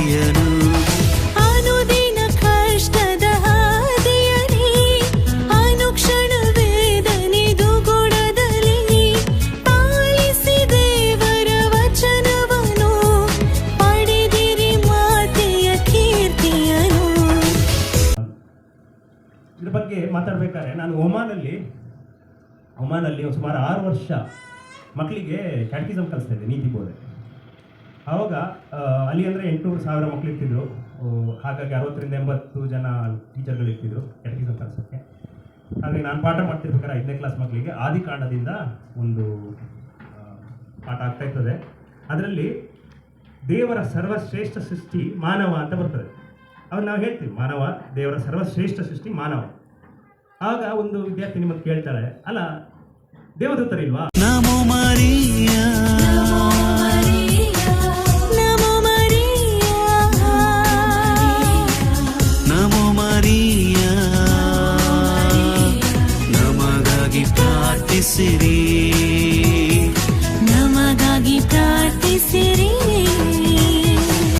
ಗೆಳೆಯನು ಅನುದಿನ ಕಷ್ಟದ ಹಾದಿಯಲಿ ಅನುಕ್ಷಣ ವೇದನಿದು ಗೊಡದಲ್ಲಿ ಪಾಲಿಸಿ ದೇವರ ವಚನವನು ಪಡೆದಿರಿ ಮಾತೆಯ ಕೀರ್ತಿಯನು. ಇದ್ರ ಬಗ್ಗೆ ಮಾತಾಡ್ಬೇಕಾದ್ರೆ ನಾನು ಒಮಾನಲ್ಲಿ ಒಮಾನಲ್ಲಿ ಸುಮಾರು ಆರು ವರ್ಷ ಮಕ್ಕಳಿಗೆ ಕ್ಯಾಟಿಸಮ್ ಕಲಿಸ್ತಾ ಇದ್ದೆ ನೀತಿ ಬೋಧನೆ. ಆವಾಗ ಅಲ್ಲಿ ಅಂದರೆ ಎಂಟುನೂರು ಸಾವಿರ ಮಕ್ಕಳು ಇರ್ತಿದ್ರು. ಹಾಗಾಗಿ ಅರವತ್ತರಿಂದ ಎಂಬತ್ತು ಜನ ಟೀಚರ್ಗಳು ಇರ್ತಿದ್ರು ಕ್ಯಾಟಕಿಸಮ್ ಕಲಿಸೋಕ್ಕೆ ಹಾಗಾಗಿ ನಾನು ಪಾಠ ಮಾಡ್ತಿರ್ಬೇಕಾದ್ರೆ ಐದನೇ ಕ್ಲಾಸ್ ಮಕ್ಕಳಿಗೆ ಆದಿ ಕಾಂಡದಿಂದ ಒಂದು ಪಾಠ ಆಗ್ತಾ ಇರ್ತದೆ. ಅದರಲ್ಲಿ ದೇವರ ಸರ್ವಶ್ರೇಷ್ಠ ಸೃಷ್ಟಿ ಮಾನವ ಅಂತ ಬರ್ತದೆ. ಅವ್ರು ನಾವು ಹೇಳ್ತೀವಿ, ಮಾನವ, ದೇವರ ಸರ್ವಶ್ರೇಷ್ಠ ಸೃಷ್ಟಿ ಮಾನವ. ಆಗ ಒಂದು ವಿದ್ಯಾರ್ಥಿ ನಿಮಗೆ ಕೇಳ್ತಾಳೆ, ಅಲ್ಲ, ದೇವದೂತರಿಲ್ವಾ? ಪ್ರಾರ್ಥಿಸಿರಿ. ನಮಗಾಗಿ ಪ್ರಾರ್ಥಿಸಿರಿ.